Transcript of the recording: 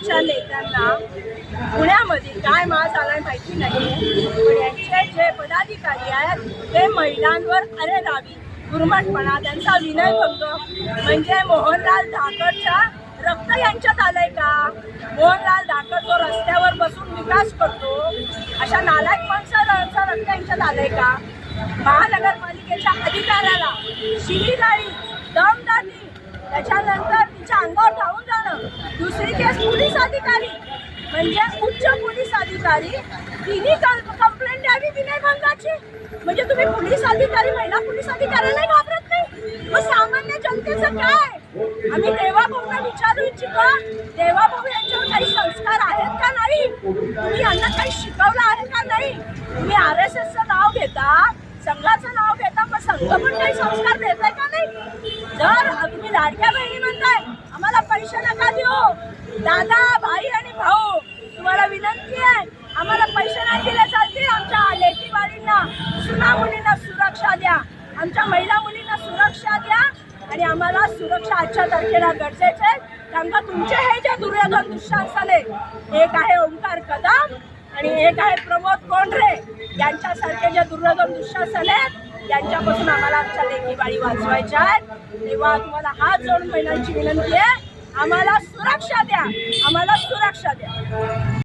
आमच्या नेत्यांना पुण्यामध्ये काय मास आलाय माहिती नाही पण यांचे जे पदाधिकारी आहेत ते महिलांवर अरे रावी दुर्मटपणा त्यांचा विनय भंग. म्हणजे मोहनलाल धाकरच्या रक्त यांच्यात आलंय का? मोहनलाल धाकर तो रस्त्यावर बसून विकास करतो. अशा नालायक माणसाचा रक्त यांच्यात आलंय का? महानगरपालिकेच्या अधिकाऱ्याला शिवीगाळी दमदाटी त्याच्यानंतर तिच्या अंगावर धावून जाणं. दुसरी केस अधिकारी म्हणजे उच्च पोलीस अधिकारी तिने कंप्लेंट द्यावी विनयभंगाची? म्हणजे तुम्ही पोलीस अधिकारी महिला पोलीस अधिकाऱ्याला घाबरत नाही? मग सामान्य जनतेचं काय? आम्ही देवाभाऊंना विचारू इच्छितो देवाभाऊ यांच्यावर काही संस्कार आहेत का नाही? तुम्ही यांना काही शिकवलं आहे का नाही? तुम्ही आर एस एसचं नाव घेता संघाचं नाव घेता पण संघ पण काही संस्कार देत आहे का नाही? जर तुम्ही लाडक्या बहिणी म्हणताय आम्हाला पैसे नका देऊ. दादा भाई आणि भाऊ तुम्हाला विनंती आहे आम्हाला पैसे नाही दिले चालतील. आमच्या लेकी बाळींना सुना मुलींना सुरक्षा द्या. आमच्या महिला मुलींना सुरक्षा द्या आणि आम्हाला सुरक्षा आजच्या तारखेला गरजेचे आहे. कारण का तुमचे हे जे दुर्योधन दुःशासने एक आहे ओंकार कदम आणि एक आहे प्रमोद कोंढरे. यांच्यासारखे जे दुर्योधन दुःशासन आहेत यांच्यापासून आम्हाला आमच्या लेखी बाळी वाचवायच्या आहेत. तेव्हा तुम्हाला हात जोडून महिलांची विनंती आहे. आम्हाला सुरक्षा द्या. आम्हाला सुरक्षा द्या.